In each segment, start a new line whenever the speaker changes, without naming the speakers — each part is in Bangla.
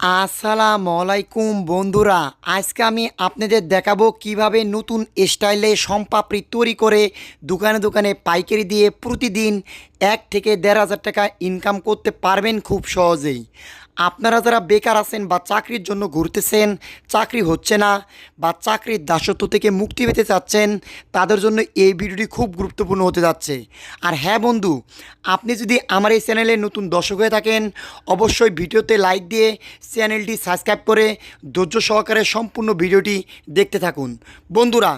আসসালামু আলাইকুম বন্ধুরা। আজকে আমি আপনাদের দেখাবো কীভাবে নতুন স্টাইলে সম্পাপড়ি তৈরি করে দোকানে দোকানে পাইকারি দিয়ে প্রতিদিন এক থেকে দেড় হাজার টাকা ইনকাম করতে পারবেন খুব সহজেই। আপনারা যারা বেকার আছেন বা চাকরির জন্য ঘুরতেছেন, চাকরি হচ্ছে না বা চাকরির দাসত্ব থেকে মুক্তি পেতে চাচ্ছেন, তাদের জন্য এই ভিডিওটি খুব গুরুত্বপূর্ণ হতে যাচ্ছে। আর হ্যাঁ বন্ধু, আপনি যদি আমার এই চ্যানেলে নতুন দর্শক হয়ে থাকেন, অবশ্যই ভিডিওতে লাইক দিয়ে চ্যানেলটি সাবস্ক্রাইব করে ধৈর্য সহকারে সম্পূর্ণ ভিডিওটি দেখতে থাকুন। বন্ধুরা,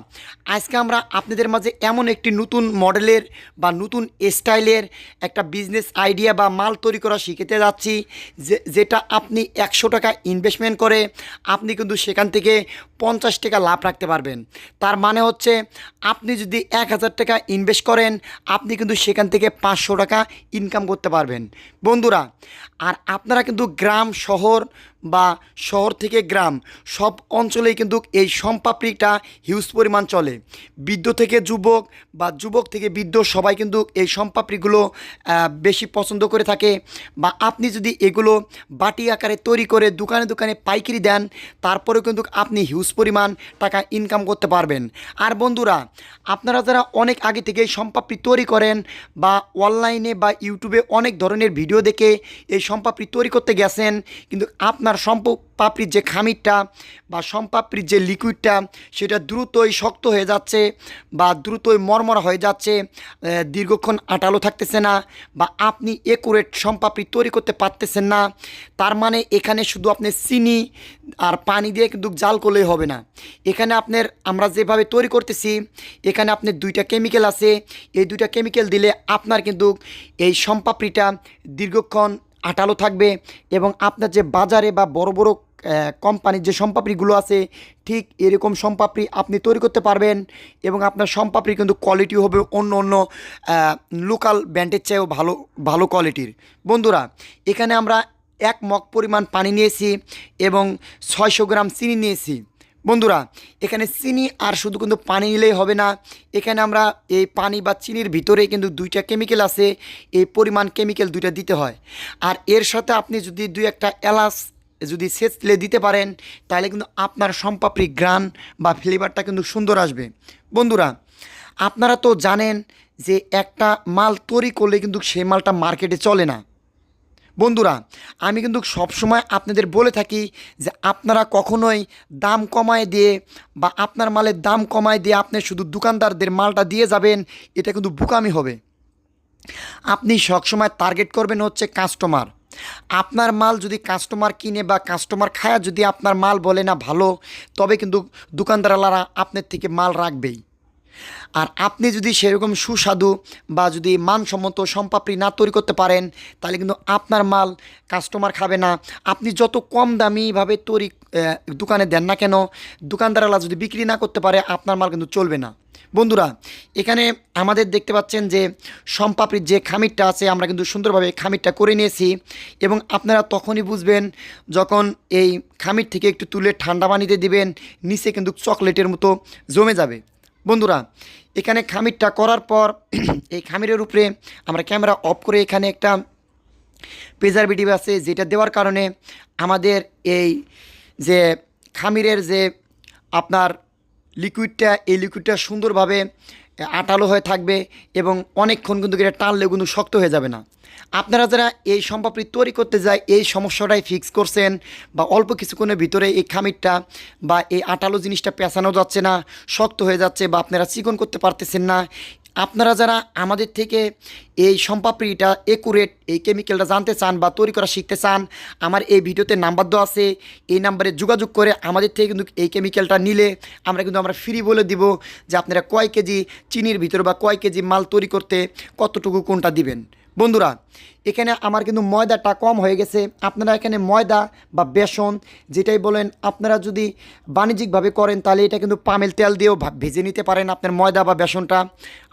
আজকে আমরা আপনাদের মাঝে এমন একটি নতুন মডেলের বা নতুন স্টাইলের একটা বিজনেস আইডিয়া বা মাল তৈরি করা শিখতে যাচ্ছি, যে যেটা আপনি একশো টাকা ইনভেস্টমেন্ট করে, আপনি কিন্তু সেখান থেকে পঞ্চাশ টাকা লাভ রাখতে পারবেন। তার মানে হচ্ছে, আপনি যদি এক হাজার টাকা ইনভেস্ট করেন, আপনি কিন্তু সেখান থেকে পাঁচশো টাকা ইনকাম করতে পারবেন। বন্ধুরা, আর আপনারা কিন্তু গ্রাম, শহর বা শহর থেকে গ্রাম, সব অঞ্চলেই কিন্তু এই সম্পাপড়িটা হিউজ পরিমাণ চলে। বৃদ্ধ থেকে যুবক বা যুবক থেকে বৃদ্ধ সবাই কিন্তু এই সম্পাপড়িগুলো বেশি পছন্দ করে থাকে বা আপনি যদি এগুলো বাটি আকারে তৈরি করে দোকানে দোকানে পাইকারি দেন, তারপরেও কিন্তু আপনি হিউজ পরিমাণ টাকা ইনকাম করতে পারবেন। আর বন্ধুরা, আপনারা যারা অনেক আগে থেকে সম্পাপড়ি তৈরি করেন বা অনলাইনে বা ইউটিউবে অনেক ধরনের ভিডিও দেখে এই সম্পাপড়ি তৈরি করতে গেছেন, কিন্তু আপনার সম্পাপড়ির যে খামিরটা বা সম্পাপড়ির যে লিকুইডটা, সেটা দ্রুতই শক্ত হয়ে যাচ্ছে বা দ্রুতই মরমরা হয়ে যাচ্ছে দীর্ঘক্ষণ আটালো থাকতেছে না বা আপনি একুরেট সম্পাপড়ি তৈরি করতে পারতেছেন না। তার মানে এখানে শুধু আপনি চিনি আর পানি দিয়ে কিন্তু জাল করলেই হবে না। এখানে আপনার আমরা যেভাবে তৈরি করতেছি, এখানে আপনার দুইটা কেমিক্যাল আছে। এই দুইটা কেমিক্যাল দিলে আপনার কিন্তু এই সম্পাপড়িটা দীর্ঘক্ষণ আটালো থাকবে এবং আপনার যে বাজারে বা বড় বড় কোম্পানির যে সম্পাপড়িগুলো আছে, ঠিক এরকম সম্পাপড়ি আপনি তৈরি করতে পারবেন এবং আপনার সম্পাপড়ি কিন্তু কোয়ালিটি হবে অন্য অন্য লোকাল ব্র্যান্ডের চেয়েও ভালো ভালো কোয়ালিটির বন্ধুরা, এখানে আমরা এক মগ পরিমাণ পানি নিয়েছি এবং ছয়শো গ্রাম চিনি নিয়েছি। বন্ধুরা, এখানে চিনি আর শুধু কিন্তু পানি নিলেই হবে না। এখানে আমরা এই পানি বা চিনির ভিতরে কিন্তু দুইটা কেমিক্যাল আছে, এই পরিমাণ কেমিক্যাল দুইটা দিতে হয়। আর এর সাথে আপনি যদি দুই একটা এলাচ যদি সেচলে দিতে পারেন, তাহলে কিন্তু আপনার সম্পাপড়ি গ্রান বা ফ্লেভারটা কিন্তু সুন্দর আসবে। বন্ধুরা, আপনারা তো জানেন যে একটা মাল তৈরি করলে কিন্তু সেই মালটা মার্কেটে চলে না। বন্ধুরা, আমি কিন্তু সবসময় আপনাদের বলে থাকি যে আপনারা কখনোই দাম কমায় দিয়ে বা আপনার মালের দাম কমায় দিয়ে আপনি শুধু দোকানদারদের মালটা দিয়ে যাবেন, এটা কিন্তু বুকামি হবে। আপনি সবসময় টার্গেট করবেন হচ্ছে কাস্টমার আপনার মাল যদি কাস্টমার কিনে বা কাস্টমার খায়া, যদি আপনার মাল বলে না ভালো, তবে কিন্তু দোকানদারওয়ালারা আপনার থেকে মাল রাখবেই। আর আপনি যদি সেরকম সুস্বাদু বা যদি মানসম্মত সম্পাপড়ি না তৈরি করতে পারেন, তাহলে কিন্তু আপনার মাল কাস্টমার খাবে না। আপনি যত কম দামিভাবে তৈরি দোকানে দেন না কেন দোকানদারওয়ালা যদি বিক্রি না করতে পারে, আপনার মাল কিন্তু চলবে না। বন্ধুরা, এখানে আমাদের দেখতে পাচ্ছেন যে সম্পাপড়ির যে খামিরটা আছে, আমরা কিন্তু সুন্দরভাবে খামিরটা করে নিয়েছি এবং আপনারা তখনই বুঝবেন যখন এই খামির থেকে একটু তুলে ঠান্ডা পানিতে দিবেন, নিচে কিন্তু চকলেটের মতো জমে যাবে। বন্ধুরা, এখানে খামিরটা করার পর এই খামিরের উপরে আমরা ক্যামেরা অফ করে এখানে একটা প্রিজারভেটিভ আছে, যেটা দেওয়ার কারণে আমাদের এই যে খামিরের যে আপনার লিকুইডটা এই লিকুইডটা সুন্দরভাবে আটালো হয়ে থাকবে এবং অনেকক্ষণ কিন্তু এটা টানলে কিন্তু শক্ত হয়ে যাবে না। আপনারা যারা এই সম্পাপড়ি তৈরি করতে যায়, এই সমস্যাটাই ফিক্স করছেন বা অল্প কিছুক্ষণের ভিতরে এই খামিরটা বা এই আটালো জিনিসটা পেঁচানো যাচ্ছে না, শক্ত হয়ে যাচ্ছে বা আপনারা চিকন করতে পারতেছেন না আপনারা যারা আমাদের থেকে এই সম্পাপড়িটা একুরেট এই কেমিক্যালটা জানতে চান বা তৈরি করা শিখতে চান, আমার এই ভিডিওতে নাম্বার দেওয়া আছে। এই নাম্বারে যোগাযোগ করে আমাদের থেকে কিন্তু এই কেমিক্যালটা নিলে আমরা কিন্তু আমরা ফ্রি বলে দিব যে আপনারা কয় কেজি চিনির ভিতরে বা কয় কেজি মাল তৈরি করতে কতটুকু কোনটা দিবেন। বন্ধুরা এখানে আমার কিন্তু ময়দাটা কম হয়ে গেছে। আপনারা এখানে ময়দা বা বেসন যেটাই বলেন, আপনারা যদি বাণিজ্যিকভাবে করেন, তাহলে এটা কিন্তু পামেল তেল দিয়েও ভেজে নিতে পারেন আপনার ময়দা বা বেসনটা।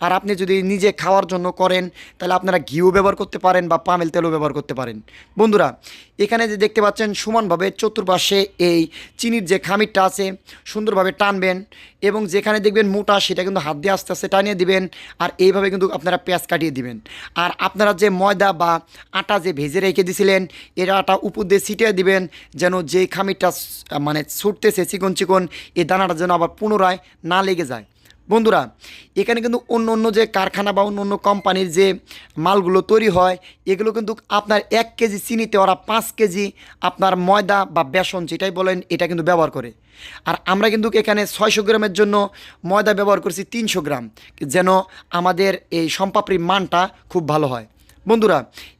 আর আপনি যদি নিজে খাওয়ার জন্য করেন, তাহলে আপনারা ঘিও ব্যবহার করতে পারেন বা পামেল তেলও ব্যবহার করতে পারেন। বন্ধুরা, এখানে যে দেখতে পাচ্ছেন, সমানভাবে চতুর্পাশে এই চিনির যে খামিরটা আছে, সুন্দরভাবে টানবেন এবং যেখানে দেখবেন মোটা, সেটা কিন্তু হাত দিয়ে আস্তে আস্তে টানিয়ে দিবেন। আর এইভাবে কিন্তু আপনারা পেঁয়াজ কাটিয়ে দিবেন। আর আপনারা যে ময়দা বা আটা যে ভেজে রেখে দিছিলেন, এর আটা উপর দিয়ে ছিটিয়ে দিবেন, যেন যে খামিরটা মানে ছুটতেছে চিকন চিকন এই দানাটা যেন আবার পুনরায় না লেগে যায়। বন্ধুরা, এখানে কিন্তু অন্য অন্য যে কারখানা বা অন্য অন্য কোম্পানির যে মালগুলো তৈরি হয়, এগুলো কিন্তু আপনার এক কেজি চিনিতে ওরা পাঁচ কেজি আপনার ময়দা বা বেসন যেটাই বলেন, এটা কিন্তু ব্যবহার করে। আর আমরা কিন্তু এখানে ছয়শো গ্রামের জন্য ময়দা ব্যবহার করছি তিনশো গ্রাম, যেন আমাদের এই সম্পাপড়ির মানটা খুব ভালো হয়। বন্ধুরা,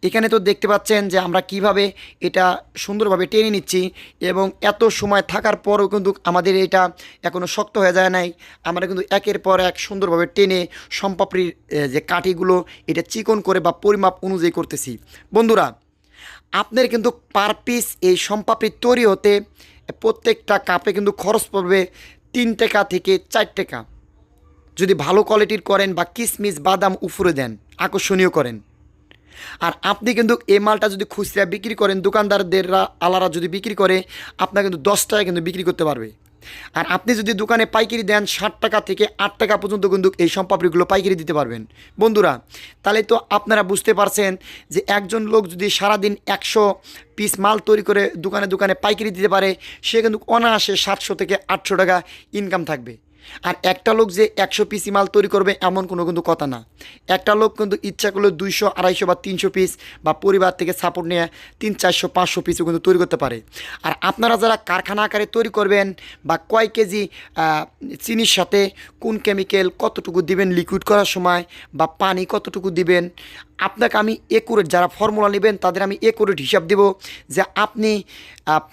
এখানে তো দেখতে পাচ্ছেন যে আমরা কীভাবে এটা সুন্দরভাবে টেনে নিচ্ছি এবং এত সময় থাকার পরও কিন্তু আমাদের এটা এখনও শক্ত হয়ে যায় নাই। আমরা কিন্তু একের পর এক সুন্দরভাবে টেনে সম্পাপড়ির যে কাঠিগুলো, এটা চিকন করে বা পরিমাপ অনুযায়ী করতেছি। বন্ধুরা, আপনার কিন্তু পার পিস এই সম্পাপড়ি তৈরি হতে প্রত্যেকটা কাপে কিন্তু খরচ পড়বে তিন টাকা থেকে চার টাকা। যদি ভালো কোয়ালিটির করেন বা কিশমিশ বাদাম উফরে দেন, আকর্ষণীয় করেন। আর আপনি কিন্তু এই মালটা যদি খুচরা বিক্রি করেন, দোকানদারদেররা, আলারা যদি বিক্রি করে, আপনার কিন্তু দশ টাকা কিন্তু বিক্রি করতে পারবে। আর আপনি যদি দোকানে পাইকারি দেন, ষাট টাকা থেকে আট টাকা পর্যন্ত কিন্তু এই সম্পাপড়িগুলো পাইকারি দিতে পারবেন। বন্ধুরা, তাহলে তো আপনারা বুঝতে পারছেন যে একজন লোক যদি সারাদিন একশো পিস মাল তৈরি করে দোকানে দোকানে পাইকারি দিতে পারে, সে কিন্তু অনায়াসে সাতশো থেকে আটশো টাকা ইনকাম থাকবে। আর একটা লোক যে একশো পিসি মাল তৈরি করবে এমন কোনো কিন্তু কথা না। একটা লোক কিন্তু ইচ্ছা করলে দুইশো, আড়াইশো বা তিনশো পিস বা পরিবার থেকে সাপোর্ট নিয়ে তিন, চারশো, পাঁচশো পিসও কিন্তু তৈরি করতে পারে। আর আপনারা যারা কারখানা আকারে তৈরি করবেন বা কয় কেজি চিনির সাথে কোন কেমিক্যাল কতটুকু দিবেন লিকুইড করার সময় বা পানি কতটুকু দিবেন আপনাকে আমি একুরেট যারা ফর্মুলা নেবেন, তাদের আমি একুরেট হিসাব দেব যে আপনি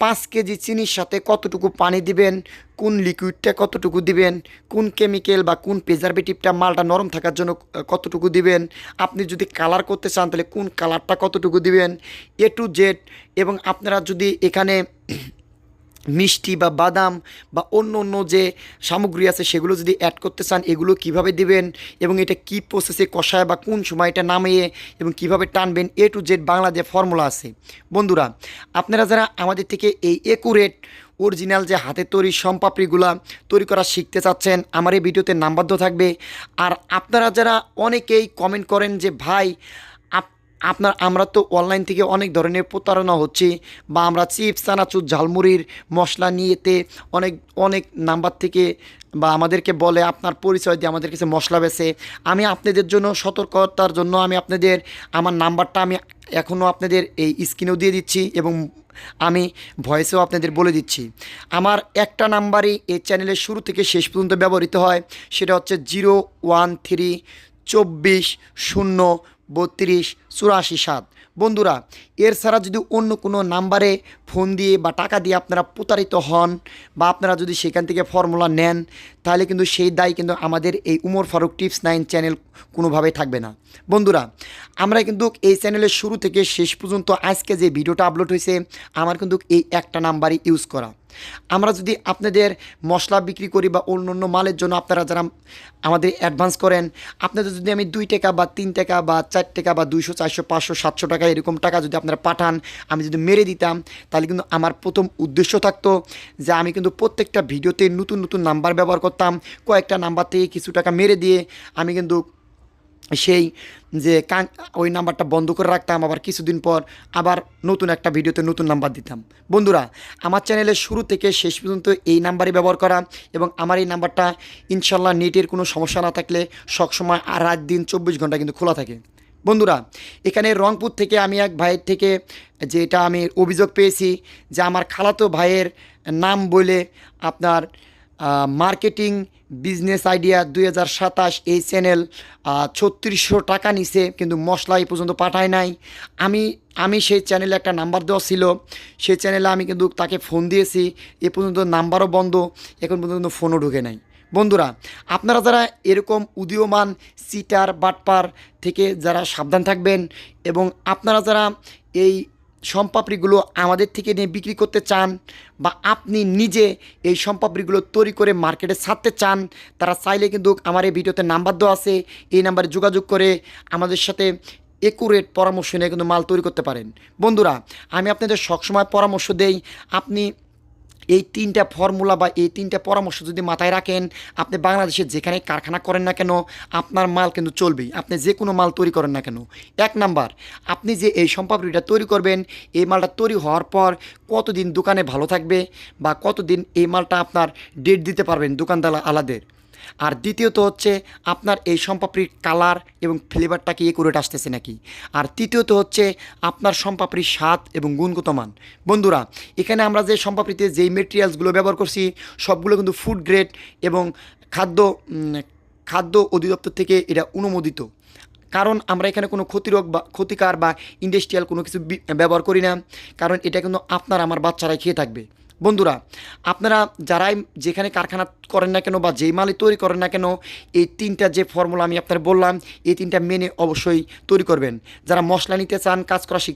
পাঁচ কেজি চিনির সাথে কতটুকু পানি দিবেন, কোন লিকুইডটা কতটুকু দিবেন, কোন কেমিক্যাল বা কোন প্রিজারভেটিভটা মালটা নরম থাকার জন্য কতটুকু দিবেন, আপনি যদি কালার করতে চান তাহলে কোন কালারটা কতটুকু দিবেন এ টু জেড এবং আপনারা যদি এখানে মিষ্টি বা বাদাম বা অন্য অন্য যে সামগ্রী আছে সেগুলো যদি অ্যাড করতে চান, এগুলো কীভাবে দিবেন এবং এটা কি প্রসেসে কষায় বা কোন সময় এটা নামিয়ে এবং কীভাবে টানবেন এ টু জেড বাংলা যে ফর্মুলা আছে। বন্ধুরা, আপনারা যারা আমাদের থেকে এই একুরেট অরিজিনাল যে হাতে তৈরি সম্পাপড়িগুলা তৈরি করা শিখতে চাচ্ছেন, আমার এই ভিডিওতে নাম্বার দেওয়া থাকবে। আর আপনারা যারা অনেকেই কমেন্ট করেন যে, ভাই আপনার, আমরা তো অনলাইন থেকে অনেক ধরনের প্রতারণা হচ্ছে বা আমরা চিপস, চানাচুর, ঝালমুড়ির মশলা নিয়েতে অনেক অনেক নাম্বার থেকে বা আমাদেরকে বলে, আপনার পরিচয় দিয়ে আমাদের কাছে মশলা বেছে। আমি আপনাদের জন্য সতর্কতার জন্য আমি আপনাদের, আমার নাম্বারটা আমি এখনও আপনাদের এই স্ক্রিনেও দিয়ে দিচ্ছি এবং আমি ভয়েসেও আপনাদের বলে দিচ্ছি। আমার একটা নাম্বারই এই চ্যানেলের শুরু থেকে শেষ পর্যন্ত ব্যবহৃত হয়, সেটা হচ্ছে জিরো ওয়ান থ্রি চব্বিশ শূন্য বত্রিশ, চুরাশি, সাত। বন্ধুরা, এর ছাড়া যদি অন্য কোনো নাম্বারে ফোন দিয়ে বা টাকা দিয়ে আপনারা প্রতারিত হন বা আপনারা যদি সেখান থেকে ফর্মুলা নেন, তাহলে কিন্তু সেই দায় কিন্তু আমাদের এই Umar Farooq tips nine channel কোনোভাবেই থাকবে না। বন্ধুরা, আমরা কিন্তু এই চ্যানেলের শুরু থেকে শেষ পর্যন্ত আজকে যে ভিডিওটা আপলোড হয়েছে, আমার কিন্তু এই একটা নাম্বারই ইউজ করা। আমরা যদি আপনাদের মশলা বিক্রি করি বা অন্য অন্য মালের জন্য আপনারা যারা আমাদের অ্যাডভান্স করেন, আপনাদের যদি আমি দুই টাকা বা তিন টাকা বা চার টাকা বা দুইশো, চারশো, পাঁচশো, সাতশো টাকা এরকম টাকা যদি আপনারা পাঠান, আমি যদি মেরে দিতাম, তাহলে কিন্তু আমার প্রথম উদ্দেশ্য থাকতো যে আমি কিন্তু প্রত্যেকটা ভিডিওতে নতুন নতুন নাম্বার ব্যবহার করতাম, কয়েকটা নাম্বার থেকে কিছু টাকা মেরে দিয়ে আমি কিন্তু সেই যে ওই নাম্বারটা বন্ধ করে রাখতাম, আবার কিছুদিন পর আবার নতুন একটা ভিডিওতে নতুন নাম্বার দিতাম। বন্ধুরা, আমার চ্যানেলের শুরু থেকে শেষ পর্যন্ত এই নাম্বারই ব্যবহার করা এবং আমার এই নাম্বারটা ইনশাল্লাহ নেটের কোনো সমস্যা না থাকলে সবসময় আর রাত দিন চব্বিশ ঘণ্টা কিন্তু খোলা থাকে। বন্ধুরা, এখানে রংপুর থেকে আমি এক ভাইয়ের থেকে যেটা আমি অভিযোগ পেয়েছি যে আমার খালাতো ভাইয়ের নাম বলে আপনার মার্কেটিং বিজনেস আইডিয়া দুই হাজার সাতাশ এই চ্যানেল ছত্রিশশো টাকা নিছে, কিন্তু মশলা এই পর্যন্ত পাঠায় নাই। আমি আমি সেই চ্যানেলে একটা নাম্বার দেওয়া ছিল। সেই চ্যানেলে আমি কিন্তু তাকে ফোন দিয়েছি। এ পর্যন্ত নাম্বারও বন্ধ, এখন পর্যন্ত ফোনও ঢুকে নাই। বন্ধুরা, আপনারা যারা এরকম উদীয়মান সিটার বাটপার থেকে যারা সাবধান থাকবেন এবং আপনারা যারা এই সম্পাপড়িগুলো আমাদের থেকে নিয়ে বিক্রি করতে চান বা আপনি নিজে এই সম্পাপড়িগুলো তৈরি করে মার্কেটে ছাড়তে চান, তারা চাইলে কিন্তু আমার এই ভিডিওতে নাম্বার দেওয়া আছে। এই নাম্বারে যোগাযোগ করে আমাদের সাথে একুরেট পরামর্শ নিয়ে কিন্তু মাল তৈরি করতে পারেন। বন্ধুরা, আমি আপনাদের সবসময় পরামর্শ দেই, আপনি এই তিনটা ফর্মুলা বা এই তিনটা পরামর্শ যদি মাথায় রাখেন, আপনি বাংলাদেশে যেখানে কারখানা করেন না কেন, আপনার মাল কিন্তু চলবেই। আপনি যে কোনো মাল তৈরি করেন না কেন। এক নাম্বার, আপনি যে এই সম্পাপড়িটা তৈরি করবেন, এই মালটা তৈরি হওয়ার পর কতদিন দোকানে ভালো থাকবে বা কতদিন এই মালটা আপনার ডেট দিতে পারবেন দোকানদার আলাদের? আর দ্বিতীয়ত হচ্ছে আপনার এই সম্পাপড়ির কালার এবং ফ্লেভারটা কি একুরেট আসতেছে নাকি? আর তৃতীয়ত হচ্ছে আপনার সম্পাপড়ির স্বাদ এবং গুণগত মান? বন্ধুরা, এখানে আমরা যে সম্পাপড়িতে যেই মেটেরিয়ালসগুলো ব্যবহার করছি, সবগুলো কিন্তু ফুড গ্রেড এবং খাদ্য খাদ্য অধিদপ্তর থেকে এটা অনুমোদিত। কারণ আমরা এখানে কোনো ক্ষতিরোগ বা ক্ষতিকার বা ইন্ডাস্ট্রিয়াল কোনো কিছু ব্যবহার করি না। কারণ এটা কিন্তু আপনার, আমার বাচ্চারাই খেয়ে থাকবে। বন্ধুরা, আপনারা যারাই যেখানে কারখানা করেন না কেন বা যেই মালই তৈরি করেন না কেন, এই তিনটা যে ফর্মুলা আমি আপনার বললাম, এই তিনটা মেনে অবশ্যই তৈরি করবেন। যারা মশলা নিতে চান, কাজ করা